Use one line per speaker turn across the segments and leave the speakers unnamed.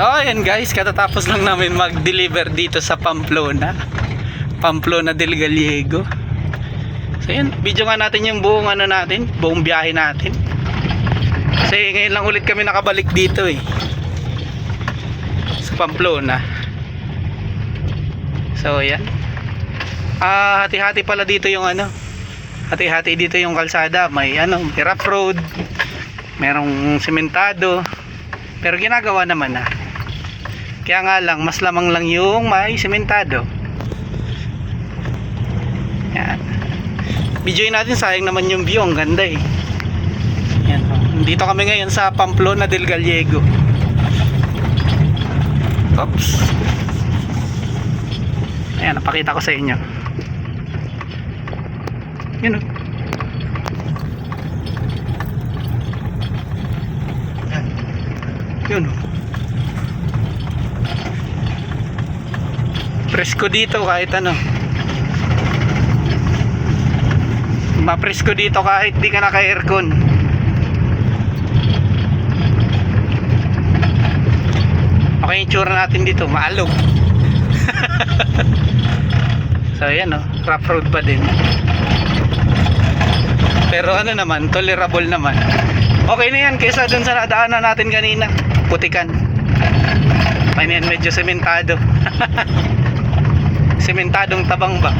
So ayan guys, katatapos lang namin mag-deliver dito sa Pamplona. Pamplona del Gallego. So ayan, video nga natin yung buong ano natin, buong biyahe natin. Kasi ngayon lang ulit kami nakabalik dito eh. Sa Pamplona. So ayan. Ah, hati-hati pala dito yung ano. Hati-hati dito yung kalsada. May ano, may rough road. Merong sementado. Pero ginagawa naman na. Kaya nga lang, mas lamang lang yung may sementado. Yan. Videoin natin, sayang naman yung view. Ang ganda eh. Yan. oh. Dito kami ngayon sa Pamplona del Gallego. Oops. Ayan, napakita ko sa inyo. Yun oh. Yun oh. Presko dito kahit ano. Mapresko dito kahit di ka naka-aircon. Okay yung tsura natin dito, maalog. so ayan oh, rough road pa din. Pero ano naman, tolerable naman. Okay na yan kaysa dun sa nadaanan natin kanina. Putikan. Ay yan, medyo sementado. Sementadong tabang ba?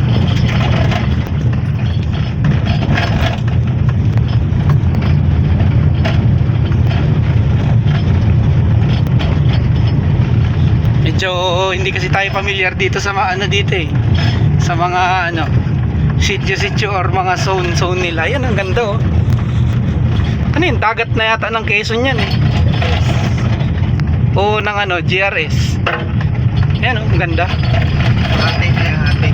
Medyo hindi kasi tayo familiar dito sa mga ano dito eh. Sa mga ano sitio-sitio or mga zone-zone nila. Yan ang ganda oh. Ano yun? Dagat na yata ng Quezon yan eh. O ng ano, GRS. Yan oh, ang ganda.
Ate na yung ate.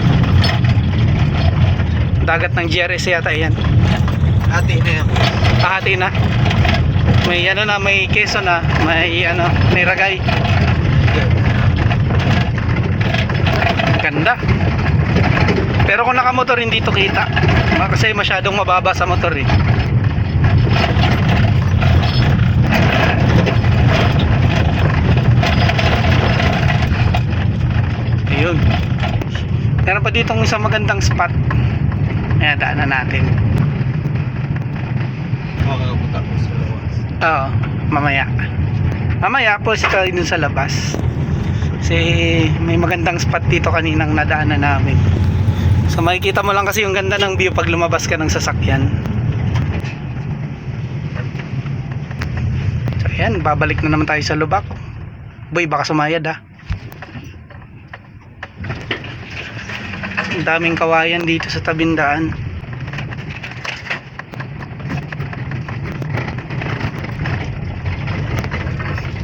Dagat ng GRS yata yan.
Ate na yan.
Kahati na. May ano na, may Quezon na, may ano, may Ragay. Ganda. Pero kung nakamotor hindi to kita. Ma- Kasi masyadong mababa sa motor eh. Ayun. Meron pa ditong isang magandang spot. Ayan, daanan natin.
Makakapunta ko sa lawas.
Oo, mamaya. Mamaya po si tayo dun sa labas. Kasi may magandang spot dito kaninang nadaanan namin. So makikita mo lang kasi yung ganda ng view pag lumabas ka ng sasakyan. So ayan, babalik na naman tayo sa lubak. Boy, baka sumayad ah. Ang daming kawayan dito sa tabindaan.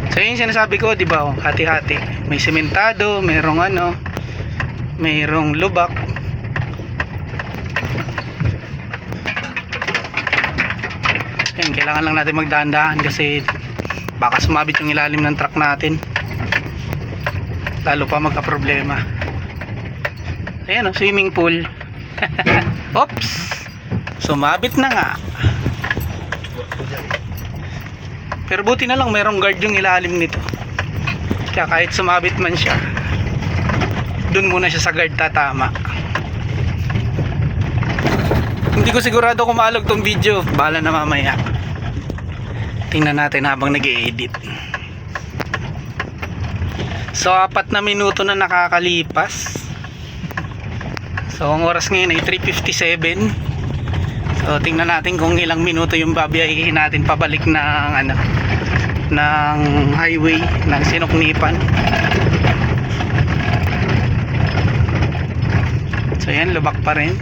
So yun sinasabi ko, di ba? oh, Hati-hati. May sementado, mayroong ano, mayroong lubak. Yan, kailangan lang natin magdahan-dahan kasi baka sumabit yung ilalim ng truck natin. Lalo pa magka-problema. Ayan oh, swimming pool. Oops! Sumabit na nga. Pero buti na lang merong guard yung ilalim nito. Kaya kahit sumabit man siya, dun muna siya sa guard tatama. Hindi ko sigurado kung maalog tong video. Bahala na mamaya. Tingnan natin habang nag edit So, apat na minuto na nakakalipas. So, ang oras ngayon ay 3.57. So, tingnan natin kung ilang minuto yung babiyahin natin pabalik ng ano ng highway ng Sinuknipan. So, yan, lubak pa rin.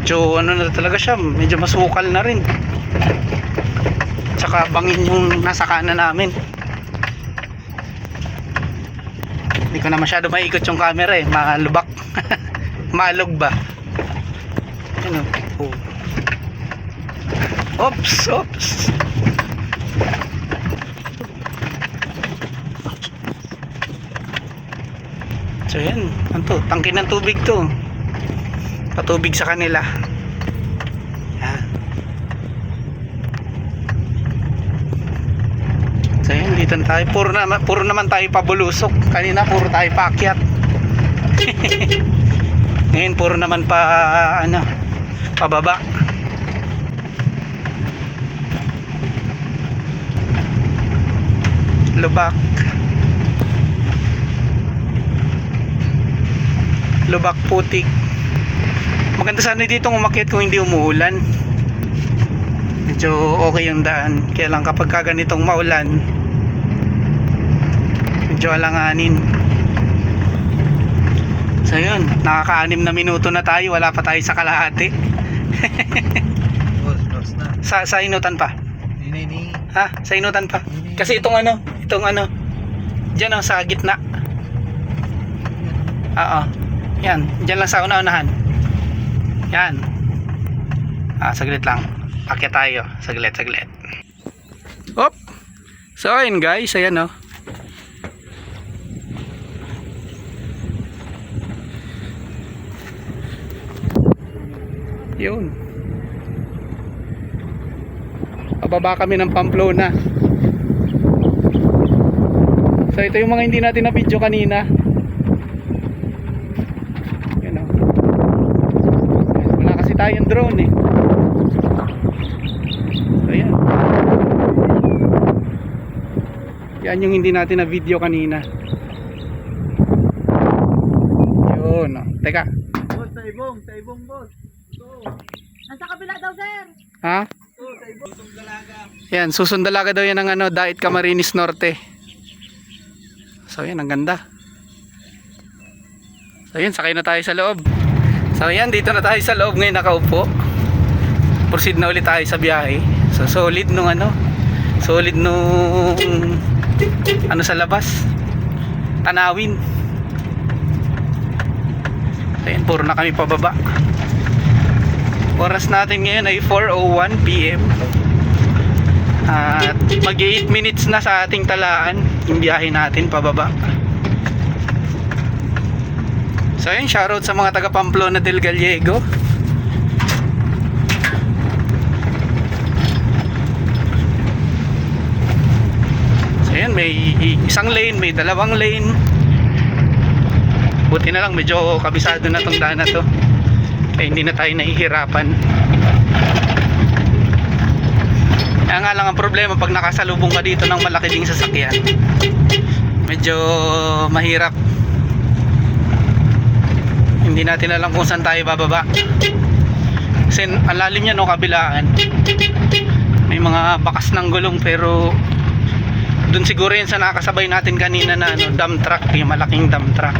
Medyo ano na talaga siya, medyo masukal na rin. Tsaka bangin yung nasa kanan namin. Hindi ko na masyado maikot yung camera eh. Malubak. Malog ba? Ano? Oh. Oops, oops. So yan, ano to? Tangke ng tubig to. patubig sa kanila yan so yun dito tayo puro, na, puro naman tayo pabulusok. Kanina puro tayo paakyat. Ngayon puro naman pa ano pababa. Lubak. Lubak putik. Maganda sana dito umakyat kung hindi umuulan. Medyo okay yung daan. Kaya lang kapag ka ganitong maulan medyo alanganin so yun. Nakaka-anim na minuto na tayo. Wala pa tayo sa kalahati. Sa, sa inutan pa?
Ini, ini.
ha? Sa inutan pa? Kasi itong ano itong ano dyan oh, sa gitna. Oo. Yan. Dyan lang sa una-unahan. Yan. Ah saglit lang. Akyat tayo. Saglit saglit. Hop! so ayun guys. Ayan oh yun. Pababa kami ng Pamplona. So ito yung mga hindi natin na video kanina. Yun o wala kasi tayong drone eh. So yan yan yung hindi natin na video kanina. Yun o teka
Boss, sa ibong, sa ibong, boss.
Nasa kabila daw, sir.
Ha. Yan, susundalaga daw yan ng ano, Dait Camarines Norte. So yan, ang ganda. So yan, sakay na tayo sa loob. So yan, dito na tayo sa loob ngayon nakaupo. Proceed na ulit tayo sa biyahe. So solid nung ano, solid nung ano sa labas. Tanawin. So yan, puro na kami pababa. Oras natin ngayon ay 4.01 p.m. At mag 8 minutes na sa ating talaan yung biyahe natin pababa. So yun, shoutout sa mga taga Pamplona del Gallego. So yun, may isang lane, may dalawang lane. Buti na lang medyo kabisado na tong daan na to. Kaya hindi na tayo nahihirapan. Kaya nga lang ang problema pag nakasalubong ka dito ng malaki ding sasakyan. Medyo mahirap. Hindi natin alam kung saan tayo bababa. Kasi ang lalim niya no kabilaan. May mga bakas ng gulong pero doon siguro yun sa nakasabay natin kanina na ano, dump truck, yung malaking dump truck.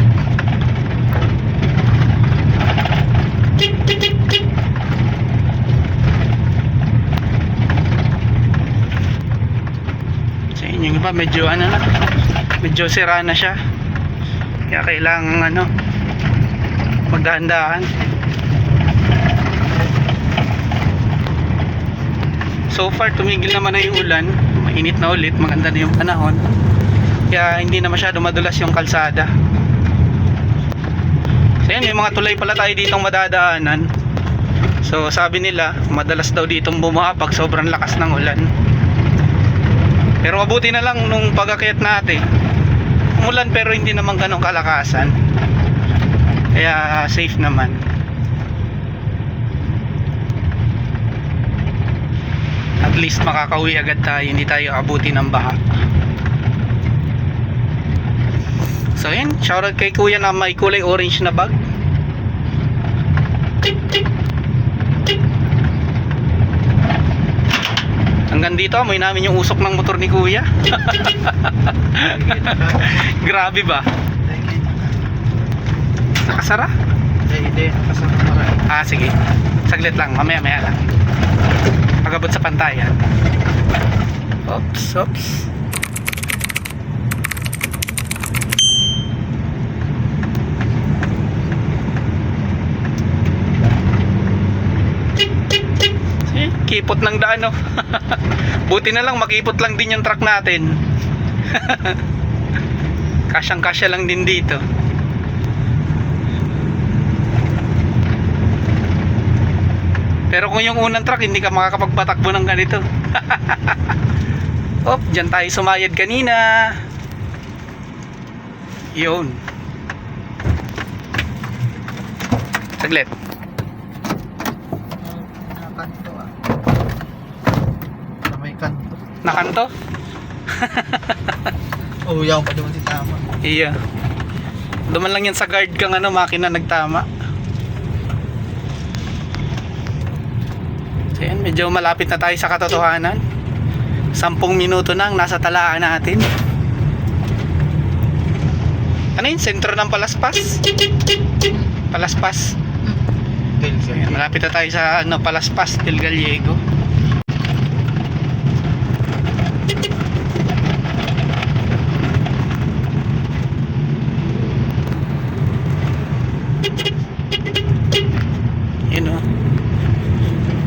sa inyo yung iba medyo ano na medyo sira na siya. Kaya kailangan ano magdahan-dahan. So far tumigil naman na yung ulan. Mainit na ulit maganda na yung panahon. Kaya hindi na masyado madulas yung kalsada. So yan may mga tulay pala tayo ditong madadaanan. So sabi nila madalas daw ditong bumaha pag sobrang lakas ng ulan pero mabuti na lang nung pag-akyat natin. Umulan pero hindi naman ganong kalakasan. Kaya safe naman. At least makakauwi agad tayo, hindi tayo abuti ng baha. So yun, shoutout kay kuya na may kulay orange na bag. Hanggang dito, amoy namin yung usok ng motor ni kuya. Grabe ba? Nakasara?
Hindi. Ka rin.
Ah, sige. Saglit lang, mamaya-maya lang. Pagabot sa pantayan. Oops, oops. Eh, kipot ng daan, no? Buti na lang, makipot lang din yung truck natin. Kasyang-kasya lang din dito. Pero kung yung unang truck, hindi ka makakapagpatakbo ng ganito. Op, dyan tayo sumayad kanina. Yun. Saglit.
Nakanto ah. Sa may kanto.
Nakanto?
Oh, yaw pa naman si Tama.
Iya. Duman lang yan sa guard kang ano, makina nagtama. So yan, medyo malapit na tayo sa katotohanan. Sampung minuto na ang nasa talaan natin. Ano yun? Sentro ng Palaspas? Palaspas. Ayan, malapit na tayo sa ano, Palaspas del Gallego. Yun o.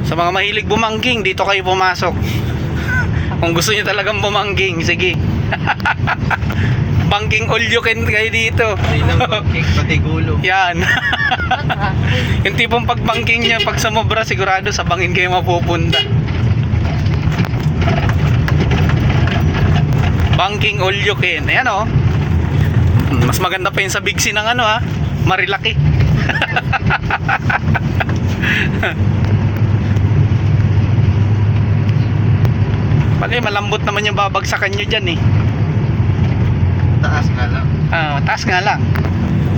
Sa mga mahilig bumangking, dito kayo pumasok. Kung gusto niyo talagang bumangking, sige. Banking all you can kayo dito.
Banking, pati gulo.
Yan. yung tipong pagbangking niya, pag sumobra, sigurado sa bangin kayo mapupunta. Banking all you can. Ayan o. Mas maganda pa yun sa Big C ng ano ha. Marilaki. Bagay, malambot naman yung babagsakan nyo dyan eh.
Taas nga lang.
Ah, taas nga lang.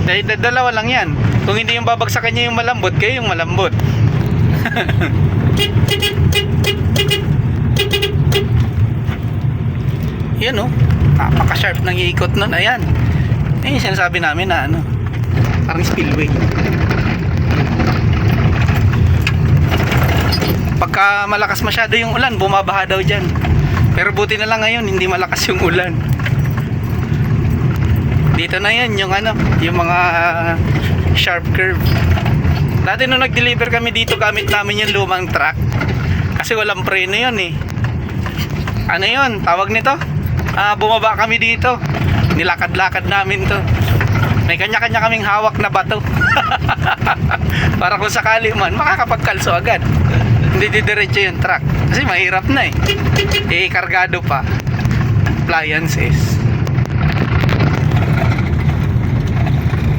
Dahil da- dalawa lang yan. Kung hindi yung babagsakan niya yung malambot, kayo yung malambot. Yan oh. Napaka-sharp ng ikot nun. Ayan. Yung sinasabi namin na ano. Parang spillway. Pagka malakas masyado yung ulan, bumabaha daw dyan. Pero buti na lang ngayon, hindi malakas yung ulan. Dito na yan yung ano yung mga ah, sharp curve. Dati nung nag-deliver kami dito gamit namin yung lumang truck. Kasi walang preno yun eh. Ano yun? Tawag nito? Ah, bumaba kami dito. Nilakad-lakad namin to. May kanya-kanya kaming hawak na bato. Para kung sakali man makakapagkalso agad hindi didiretso yung truck kasi mahirap na eh eh kargado pa appliances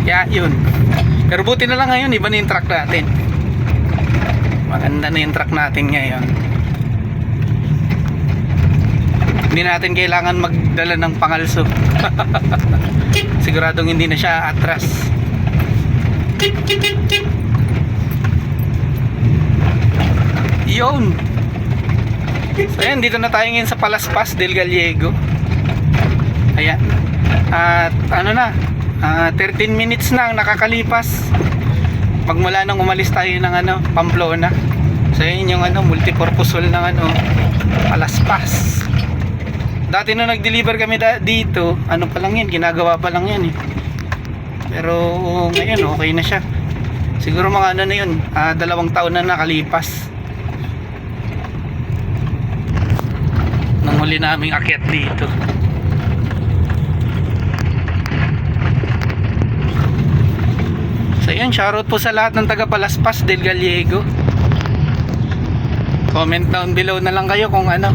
Kaya yun. Pero buti na lang ngayon, iba na yung truck natin. Maganda na yung truck natin ngayon. Hindi natin kailangan magdala ng pangalso. Siguradong hindi na siya atras. Yun. So ayan, dito na tayo ngayon sa Palaspas del Gallego. Ayan. At ano na, Ah, 13 minutes na ang nakakalipas. Magmula nang umalis tayo ng ano, Pamplona. So yun yung ano, multipurpose hall ng ano, Palaspas. Dati nung nag-deliver kami dito, ano pa lang yan, ginagawa pa lang yan eh. Pero ngayon okay na siya. Siguro mga ano na yun, ah, dalawang taon na nakalipas. Huli naming akyat dito. So yun, shoutout po sa lahat ng taga Palaspas del Gallego. Comment down below na lang kayo kung ano,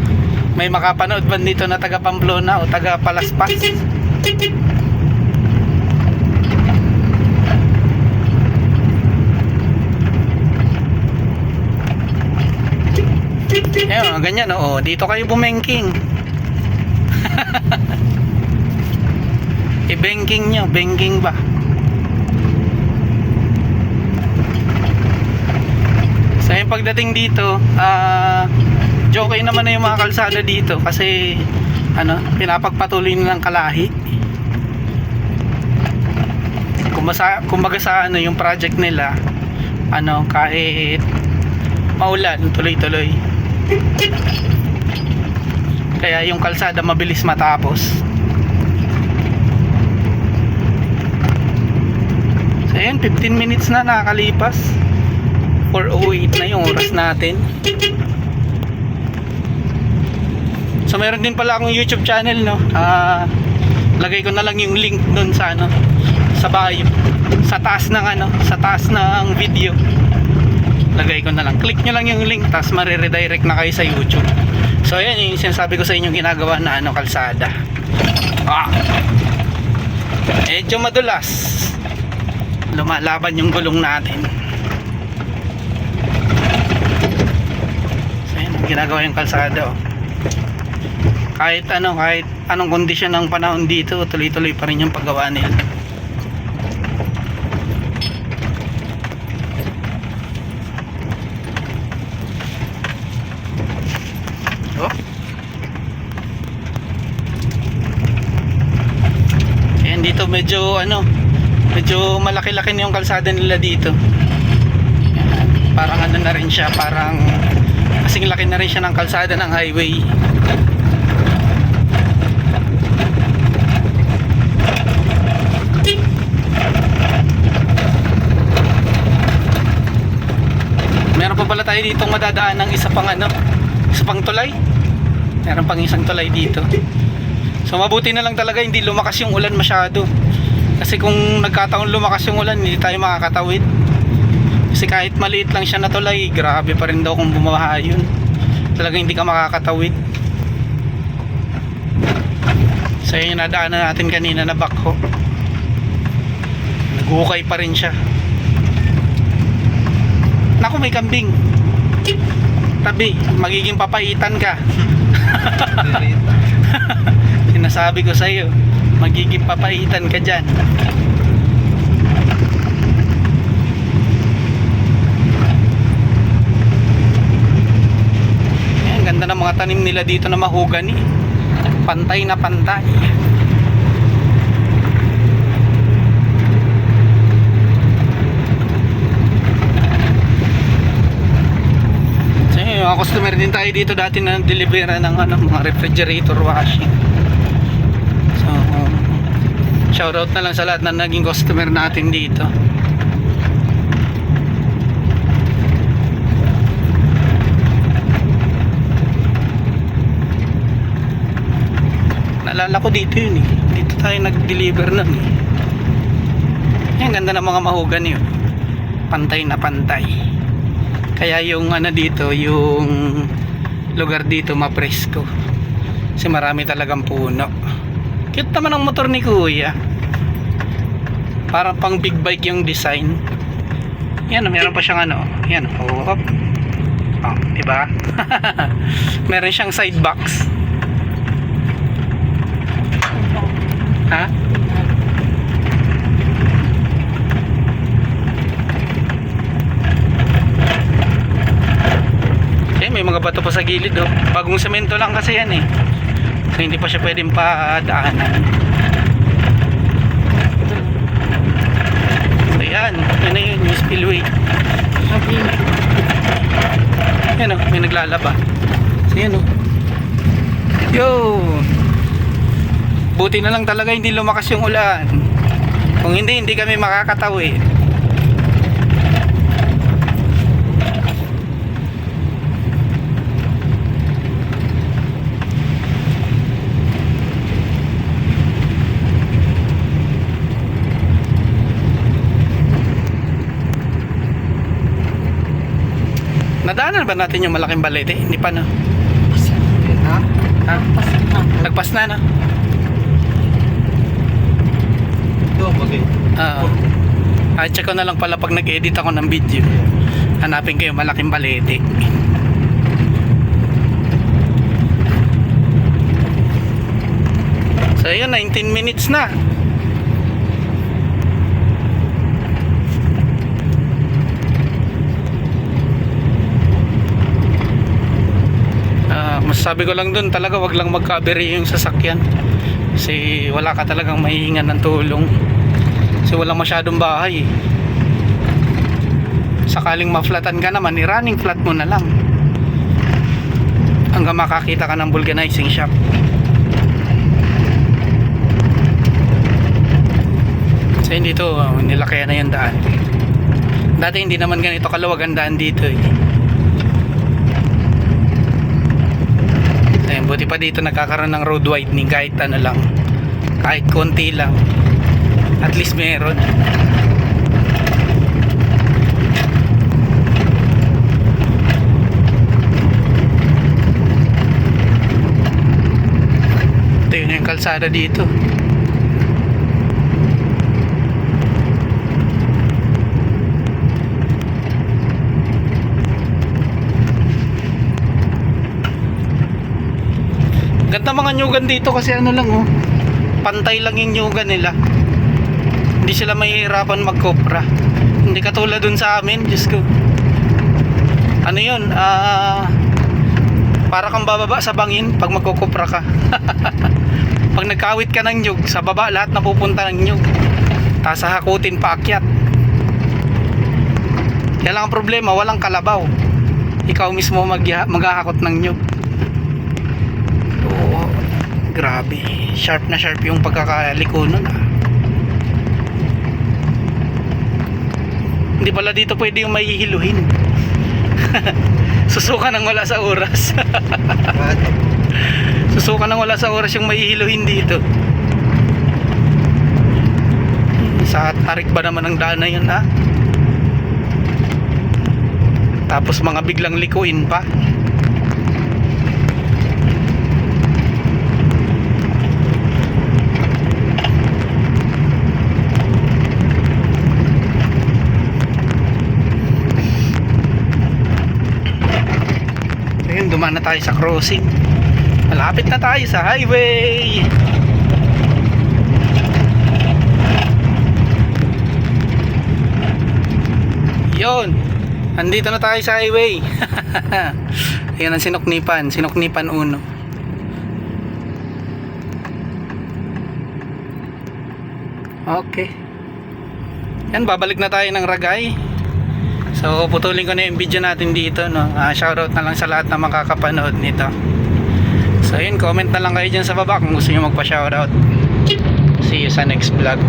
may makapanood ba dito na taga Pamplona o taga Palaspas. Ayun, ganyan oo. Dito kayo bumengking. I-banking nyo, banking ba? So pagdating dito, ah joke naman na yung mga kalsada dito kasi ano, pinapagpatuloy nilang kalahi. Kumbaga, kumbaga sa ano yung project nila, ano, kahit maulan, tuloy-tuloy. Kaya yung kalsada mabilis matapos. So ayun, 15 minutes na nakakalipas. 4.08 na yung oras natin. So meron din pala akong YouTube channel no. Ah lagay ko na lang yung link doon sa ano sa bio. Sa taas ng ano, sa taas ng video. Lagay ko na lang. Click nyo lang yung link tapos mariredirect na kayo sa youtube. So ayan yung sinasabi ko sa inyo ginagawa na ano kalsada. Ah! Medyo madulas. Lumalaban yung gulong natin. So ayan ginagawa yung kalsada oh. kahit ano kahit anong kondisyon ng panahon dito tuloy tuloy pa rin yung paggawa nila medyo ano medyo malaki-laki yung kalsada nila dito. Parang ano na rin siya parang kasing laki na rin siya ng kalsada ng highway. Meron pa pala tayo dito madadaan ng isa pang ano isa pang tulay. Meron pang isang tulay dito so mabuti na lang talaga hindi lumakas yung ulan masyado. Kasi kung nagkataon lumakas yung ulan hindi tayo makakatawid. Kasi kahit maliit lang siya na tulay grabe pa rin daw kung bumaha yun. Talaga hindi ka makakatawid. So yun yung nadaanan natin kanina na bakho. Naghukay pa rin siya. Naku, may kambing. Tabi, magiging papaitan ka. Sinasabi ko sa iyo, magiging papaitan ka diyan. Ang ganda ng mga tanim nila dito na mahogani. Pantay na pantay. Mga customer din tayo dito dati na delivera ng ano, mga refrigerator washing. Shoutout na lang sa lahat na naging customer natin dito. Naalala ko dito yun eh. Dito tayo nag-deliver nun eh. Yan, ganda ng mga mahugan yun. Pantay na pantay. Kaya yung ano dito, yung lugar dito mapresko. Kasi marami talagang puno. Cute naman ang motor ni Kuya. Parang pang big bike yung design. Yan, meron pa siyang ano. Yan, oh, hop. Oh, di ba? meron siyang side box. Ha? Eh, may mga bato pa sa gilid oh. Bagong semento lang kasi yan eh. So hindi pa siya pwedeng padaanan. So yan, yan na yun, yung spillway. Yan oh, may naglalaba. So yan oh. Yo! Buti na lang talaga hindi lumakas yung ulan. Kung hindi, hindi kami makakatawid. Nadaanan ba natin yung malaking balete? Hindi pa no?
Ha?
Ha? Nagpas na no?
Ito, pag
Oo. Ah, check ko na lang pala pag nag-edit ako ng video. Hanapin yung malaking balete. So yun, 19 minutes na. Masasabi ko lang dun talaga wag lang magkabiri yung sasakyan. Kasi wala ka talagang mahihingan ng tulong. Kasi walang masyadong bahay. Eh. sakaling maflatan ka naman i-running flat mo na lang. Hanggang makakita ka ng vulcanizing shop. Kasi dito nilakayan na yung daan. Dati hindi naman ganito kaluwag ang daan dito eh Ayan, buti pa dito nagkakaroon ng road widening kahit ano lang. Kahit konti lang. At least meron. Ito yun yung kalsada dito. Ganda mga nyugan dito kasi ano lang oh. Pantay lang yung nyugan nila. Hindi sila mahihirapan magkopra. Hindi katulad dun sa amin, Diyos ko. Ano yun? Ah... para kang bababa sa bangin pag magkukupra ka. pag nagkawit ka ng nyug, sa baba lahat napupunta ng nyug. Tapos hakutin paakyat. Kaya lang ang problema, walang kalabaw. Ikaw mismo mag maghahakot ng nyug. Grabe. Sharp na sharp yung pagkakaliko nun ah. Hindi pala dito pwede yung mahihiluhin. Susuka nang wala sa oras. Susuka nang wala sa oras yung mahihiluhin dito. Sa tarik ba naman ang daan na yun ha? Tapos mga biglang likuin pa. Ayun, dumaan na tayo sa crossing. Malapit na tayo sa highway. Yon. Andito na tayo sa highway. Ayan ang sinuknipan. Sinuknipan uno. Okay. Yan, babalik na tayo ng Ragay. So, putulin ko na yung video natin dito, no. Ah, shoutout na lang sa lahat na makakapanood nito. So, yun, comment na lang kayo dyan sa baba kung gusto niyo magpa-shoutout. See you sa next vlog.